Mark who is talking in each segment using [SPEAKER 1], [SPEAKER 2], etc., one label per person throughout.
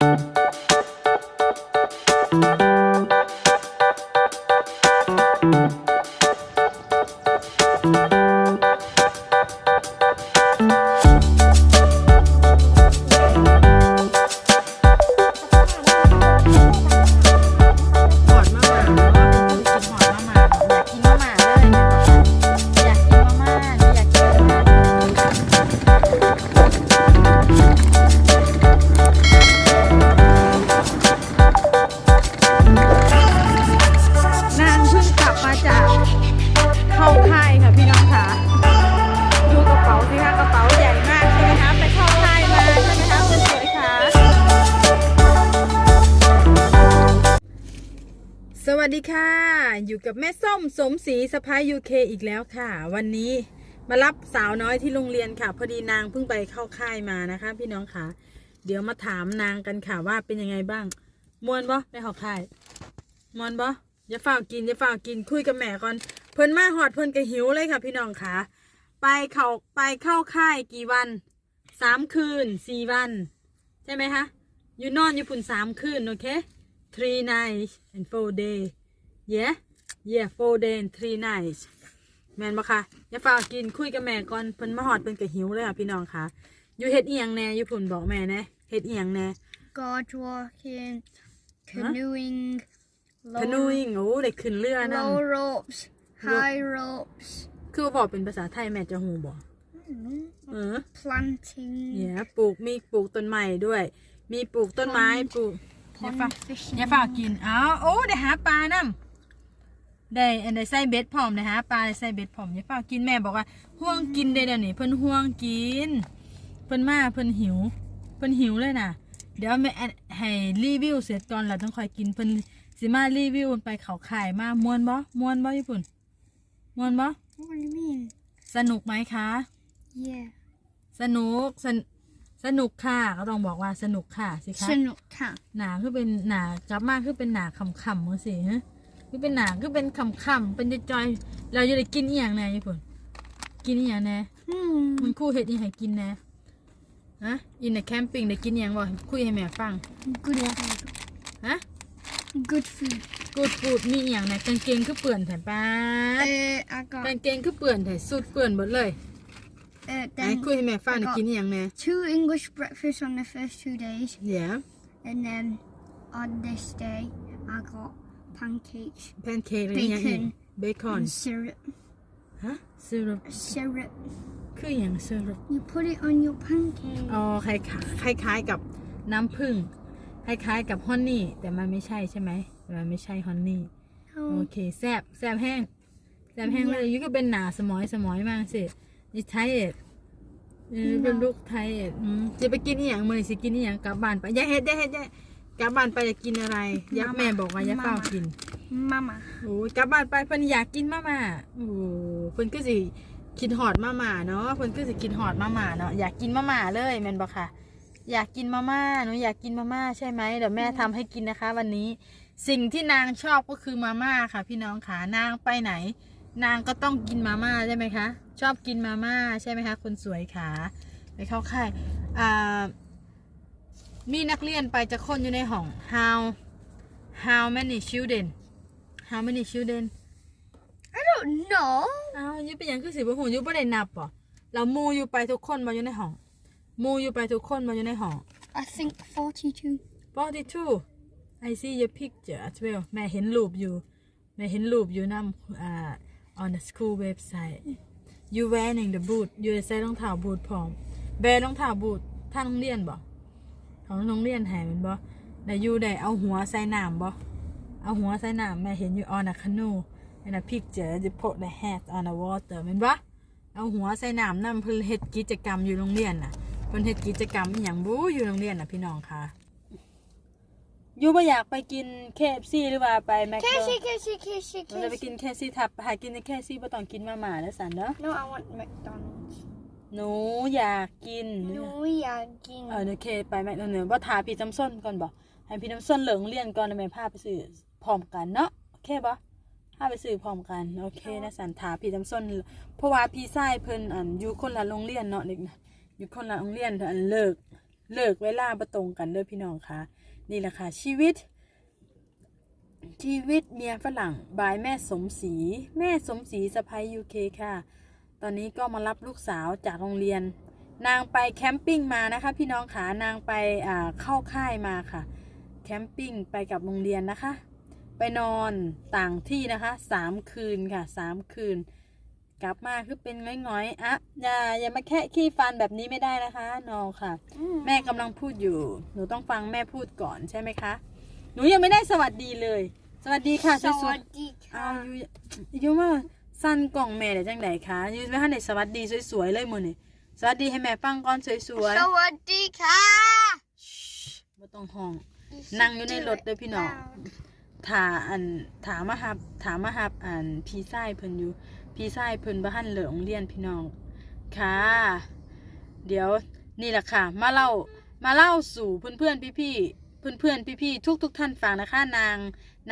[SPEAKER 1] ห จากเข้าค่ายค่ะพี่น้องค่ะดูกระเป๋าสิคะกระเป๋าใหญ่มากใช่ไหมคะไปเข้าค่ายมาใช่ไหมคะคุณสวยค่ะสวัสดีค่ะ อยู่กับแม่ส้มสมศรีสะพ้ายยูเคอีกแล้วค่ะ วันนี้มารับสาวน้อยที่โรงเรียนค่ะ พอดีนางเพิ่งไปเข้าค่ายมานะคะ พี่น้องค่ะ เดี๋ยวมาถามนางกันค่ะว่าเป็นยังไงบ้างมวนบ่ไปเข้าค่ายมวนบ่ อย่าฝ้ากินอย่าฝ้ากินคุยกับแม่ก่อน เพิ่นมาหอดเพิ่นก็หิวเลยค่ะพี่น้องค่ะ ไปเขาไปเข้าค่ายกี่วันสามคืนสี่วัน ใช่ไหมคะอยู่นอนอยู่ปุ่นสามคืน โอเค three nights and four day yeah yeah four day and three nights แม่นบ่คะอย่าฝากินคุยกับแม่ก่อนเพิ่นมาหอดเพิ่นก็หิวเลยค่ะพี่น้องค่ะ อยู่เฮ็ดเอียงแน่อยู่พุ่นบอกแม่แน่เฮ็ดเอียงแน่
[SPEAKER 2] God walking, canoeing, low,
[SPEAKER 1] พนุยงโอ้ได้ขึ้นเรือนั่น
[SPEAKER 2] low ropes, high ropes,
[SPEAKER 1] คือบอกเป็นภาษาไทยแม่จะฮู้บ่เออ
[SPEAKER 2] planting,
[SPEAKER 1] เนี่ยปลูกมีปลูกต้นไม้ด้วย มีปลูกต้นไม้ปลูกอย่า
[SPEAKER 2] pond
[SPEAKER 1] ฝาก
[SPEAKER 2] fishing.
[SPEAKER 1] อย่าฝากกินอ้าวโอ้ได้หาปลานํได้อันได้ใส่เบ็ดพร้อมได้หาปลาได้ใส่เบ็ดพร้อมอย่าฝากกินแม่บอกว่าห่วงกินได้เดี๋ยวนี้เพิ่นห่วงกิน เพิ่นมาเพิ่นหิว เพิ่นหิวเลยน่ะ เดี๋ยวแม่ให้รีวิวเสร็จก่อนแล้วต้องคอยกินเพิ่น สิมารีวิวไปเขาข่ายมาม่วนบ่ม่วนบ่ญี่ปุ่นม่วนบ่
[SPEAKER 2] What do you mean?
[SPEAKER 1] สนุกไหมคะ
[SPEAKER 2] Yeah.
[SPEAKER 1] สนุกสนสนุกค่ะก็ต้องบอกว่าสนุกค่ะสิคะ
[SPEAKER 2] Chinook cat.
[SPEAKER 1] หนาคือเป็นหนากลับมาคือเป็นหนาคำคำมั้งสิฮะคือเป็นหนาคือเป็นคำคำเป็นจอยๆเราจะได้กินอีหยังแน่ญี่ปุ่นกินอีหยังแน่
[SPEAKER 2] Hmm.
[SPEAKER 1] มันคู่เห็ดอีหยังให้กินแน่ฮะอินในแคมปิ้งได้กินอีหยังบ่คุยให้แม่ฟัง
[SPEAKER 2] Good food.
[SPEAKER 1] ฮะ
[SPEAKER 2] Good food.
[SPEAKER 1] กูดกูดมีอีหยังแน่กางเกงคือเปื่อนแถมป้าด
[SPEAKER 2] Uh, I got
[SPEAKER 1] กางเกงคือเปื่อนแถมสุดเปื่อนหมดเลย
[SPEAKER 2] uh,
[SPEAKER 1] ไหน
[SPEAKER 2] then
[SPEAKER 1] คุยให้แม่ฟังได้กินอีหยังแน่
[SPEAKER 2] two English breakfasts on the first two days,
[SPEAKER 1] เดี๋ยว
[SPEAKER 2] and then on this day I got pancakes
[SPEAKER 1] แพนเค้กอะไรอีหยังอีก
[SPEAKER 2] Bacon
[SPEAKER 1] เบคอน
[SPEAKER 2] and syrup.
[SPEAKER 1] ฮะซีรุป
[SPEAKER 2] Syrup.
[SPEAKER 1] คืออหย่างซีรุป
[SPEAKER 2] You put it on your pancake.
[SPEAKER 1] อ๋อคล้ายๆคล้ายๆกับน้ำผึ้ง คล้ายๆกับฮอนนี่ แต่มันไม่ใช่ใช่ไหมแต่มันไม่ใช่ฮอนนี่
[SPEAKER 2] Oh,
[SPEAKER 1] โอเคแซบแซบแห้งแซบแห้งเลยยุก็เป็นหนาสมอยสมอยมากสินี่ไทยเอ็ดเออเป็นลูกไทยเอ็ดอืมจะไปกินอีหยังมื้อนี้สิกินอีหยังกลับบ้านไปอย่าเฮ็ดอย่าเฮ็ดอย่ากลับบ้านไปจะกินอะไรอย่าแม่บอกว่าอย่าเฝ้ากิน
[SPEAKER 2] Mama.
[SPEAKER 1] โอ้ยกลับบ้านไปเพิ่นอยากกินมาม่าโอ้เพิ่นก็สิคิดฮอดมาม่าเนาะเพิ่นก็สิคิดฮอดมาม่าเนาะอยากกินมาม่าเลยแม่นบ่ค่ะ อยากกินมาม่าหนูอยากกินมาม่าใช่ไหมเดี๋ยวแม่ทำให้กินนะคะ วันนี้สิ่งที่นางชอบก็คือมาม่าค่ะ พี่น้องค่ะนางไปไหน นางก็ต้องกินมาม่าใช่ไหมคะ ชอบกินมาม่าใช่ไหมคะคนสวยขาไปเข้าค่ายอ่ามีนักเรียนไปจะคนอยู่ในห้อง how how many children how many children
[SPEAKER 2] I don't know.
[SPEAKER 1] อ้าวอยูเป็นหยังคือสิบ่หูอยูบ่ได้นับป่ะเรามูอยู่ไปทุกคนมาอยู่ในห้อง มูอยู่ไปทุกคนมาอยู่ในห้อง
[SPEAKER 2] I think 42.
[SPEAKER 1] 42 I see your picture as well แม่เห็นรูปอยู่ แม่เห็นรูปอยู่นำอ่า on the school website you wearing the boot you ใส่รองเท้าบูทพร้อม แบรรองเท้าบูททางโรงเรียนบ่ของโรงเรียนแห่แมันบ่ได้อยู่ได้เอาหัวใส่น้ำบ่เอาหัวใส่น้ำแม่เห็นอยู่ on a canoe in a picture you put the hat on the water แมันบ่เอาหัวใส่น้ำนำเพิ่นเฮ็ดกิจกรรมอยู่โรงเรียนน่ะ เพิ่นเฮ็ดกิจกรรมอหย่างบูอยู่โรงเรียนน่ะพี่น้องค่ะ ยูบ่อยากไปกิน KFC หรือว่าไปแมคโด
[SPEAKER 2] Casey, Casey, Casey,
[SPEAKER 1] เราจะไป
[SPEAKER 2] Casey.
[SPEAKER 1] กิน KFC ทับหากินใน KFC บ่ต้องกินมาม่าแล้วสันเด้อ
[SPEAKER 2] No, I want McDonald's.
[SPEAKER 1] หนูอยากกิน
[SPEAKER 2] No, yeah,
[SPEAKER 1] เออโอเคไปแมคโดนัลด์บ่ทาพี่จำส้นก่อนบ่ให้พี่น้ำส้นเหลืองเรียนก่อนแล้วแม่พาไปซื้อพร้อมกันเนาะโอเคบ่พาไปซื้อพร้อมกันโอเคนะสันทาพี่จำส้น เพราะว่าพี่ชายเพิ่นอันอยู่คนละโรงเรียนเนาะเด็กนะ อยู่คนละโรงเรียนอันเลิกเลิกเวลาประตรงกันเด้อพี่น้องคะนี่แหละค่ะชีวิต ชีวิตเมียฝรั่งบายแม่สมศรีแม่สมศรีสะพ้ยยูเคค่ะ ตอนนี้ก็มารับลูกสาวจากโรงเรียน นางไปแคมปิ้งมานะคะ พี่น้องขานางไปอ่าเข้าค่ายมาค่ะ แคมปิ้งไปกับโรงเรียนนะคะ ไปนอนต่างที่นะคะสามคืนค่ะสามคืน กลับมาคือเป็นง้อยๆอะอย่าอย่ามาแค่ขี้ฟันแบบนี้ไม่ได้นะคะนอค่ะ แม่กำลังพูดอยู่ หนูต้องฟังแม่พูดก่อนใช่ไหมคะ หนูยังไม่ได้สวัสดีเลย สวัสดีค่ะส
[SPEAKER 2] ส
[SPEAKER 1] ว
[SPEAKER 2] วั
[SPEAKER 1] ย
[SPEAKER 2] สดี
[SPEAKER 1] ๆ
[SPEAKER 2] ค่ะ
[SPEAKER 1] อ้าวอยู่อยู่มาสั้นกล่องแม่ได้จังไดคะอยูไม่ทันได้สวัสดีสวยๆเลยมื้อนี่สวัสดีให้แม่ฟังก่อนสวย
[SPEAKER 2] สวัสดีค่ะ
[SPEAKER 1] ๆบ่ต้องห้อง นั่งอยู่ในรถเด้อพี่น้องถาอันถามมาหับถามมาหับอันพี่ชายเพิ่นอยู่ พี่ชายเพิ่นบ่ทันเหลิกโรงเรียนพี่น้อง ค่ะ เดี๋ยวนี่แหละค่ะ มาเล่ามาเล่าสู่เพื่อนเพื่อนพี่พี่เพื่อนเพื่อนพี่พี่ทุกทุกท่านฟังนะคะนาง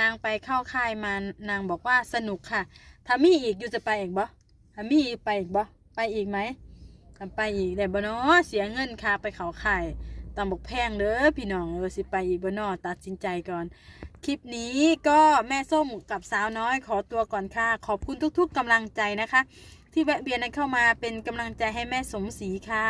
[SPEAKER 1] นางไปเข้าค่ายมานางบอกว่าสนุกค่ะถ้ามีอีกอยู่จะไปอีกบ่ถ้ามีอีกไปอีกบ่ไปอีกไหมถ้าไปอีกได้บ่เนาะเสียเงินค่ะไปเขาค่ายตามบอกแพงเด้อพี่น้องเออสิไปอีกบ่นาะตัดสินใจก่อน คลิปนี้ก็แม่ส้มกับสาวน้อยขอตัวก่อนค่ะ ขอบคุณทุกๆกำลังใจนะคะ ที่แวะเวียนกันเข้ามาเป็นกำลังใจให้แม่สมศรีค่ะ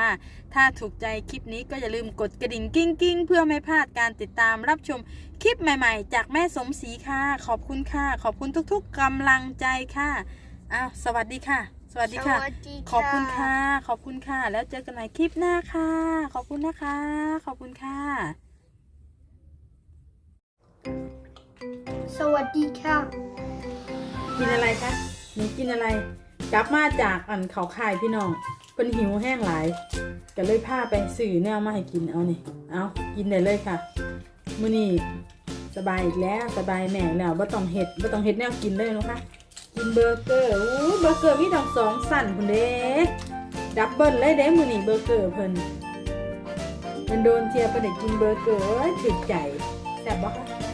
[SPEAKER 1] ถ้าถูกใจคลิปนี้ก็อย่าลืมกดกระดิ่งกิ้งกิ้งๆเพื่อไม่พลาดการติดตามรับชมคลิปใหม่ๆ จากแม่สมศรีค่ะ ขอบคุณค่ะ ขอบคุณทุกๆกำลังใจค่ะอ้าวสวัสดีค่ะ สวัสดีค่ะ
[SPEAKER 2] สวัสดี
[SPEAKER 1] ขอบคุณค่ะ ขอบคุณค่ะ แล้วเจอกันใหม่คลิปหน้าค่ะ ขอบคุณนะคะ ขอบคุณค่ะ
[SPEAKER 2] สวัสดีค่ะ
[SPEAKER 1] กินอะไรคะหนูกินอะไร กลับมาจากอันเขาค่ายพี่น้องเป็นหิวแห้งหลายก็เลยพาไปสื่อแนวมาให้กินเอานี่เอากินได้เลยค่ะมื้อนี้สบายอีกแล้วสบายแหน่แล้วบ่ต้องเห็ดบ่ต้องเห็ดแนวกินเลยนะคะกินเบอร์เกอร์อู้เบอร์เกอร์มีทั้งสองสั่นพุ่นเด้ดับเบิลเลยเด้มื้อนี้เบอร์เกอร์เพิ่นมันโดนเทียบไปได้กินเบอร์เกอร์ถึกใจแซ่บบ่คะ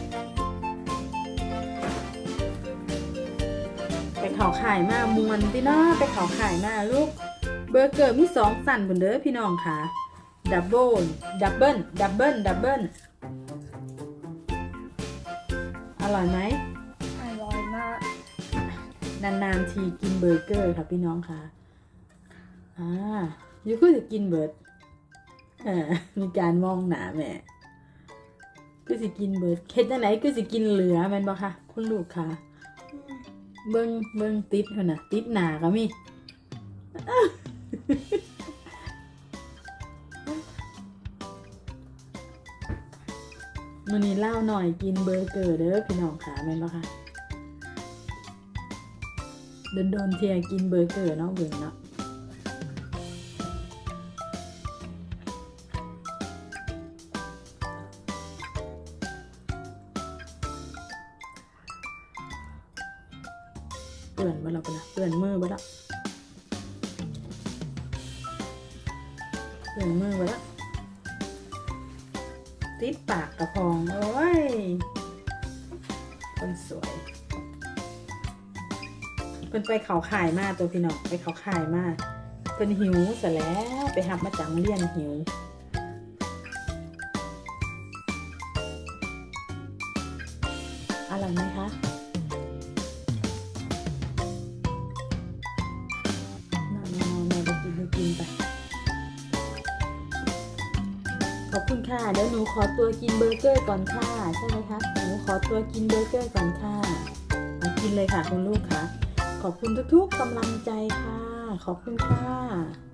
[SPEAKER 1] เขาขายมามวนพี่น้องไปเขาขายมาลูกเบอร์เกอร์มีสองสั่นบนเด้อพี่น้องค่ะดับเบิลดับเบิลดับเบิลดับเบิลอร่อยไหม
[SPEAKER 2] อร่อยมาก
[SPEAKER 1] นานๆทีกินเบอร์เกอร์ค่ะพี่น้องค่ะอ่ายูก็จะกินเบิร์ดเออมีการมองหนาแม่ก็สิกินเบิร์ดเค็ดจังไหนก็สิกินเหลือแม่นบ่คะคุณลูกค่ะ เบิ้งเบิ้งติดเท่าน่ะ ติดหนาก็มีมันนี้เล่าหน่อยกินเบอร์เกอร์เด้อพี่น้องขาแม่นปะคะเดินโดนเทียกินเบอร์เกอร์เนาะเบิ่งเนาะ เปื่อนบ่ละปะนะเปื่อนมือบ่ละเปื่อนมือบ่ละติดปากกระพองโอ้ยคนสวยเพิ่นไปเขาข่ายมาตัวพี่น้องไปเขาข่ายมาเพิ่นหิวเสร็จแล้วไปหับมาจากโรงเรียนหิวอร่อยไหมคะ คุณค่ะเดี๋ยวหนูขอตัวกินเบอร์เกอร์ก่อนค่ะใช่ไหมคะหนูขอตัวกินเบอร์เกอร์ก่อนค่ะมากินเลยค่ะคุณลูกค่ะ ขอบคุณทุกๆกำลังใจค่ะ ขอบคุณค่ะ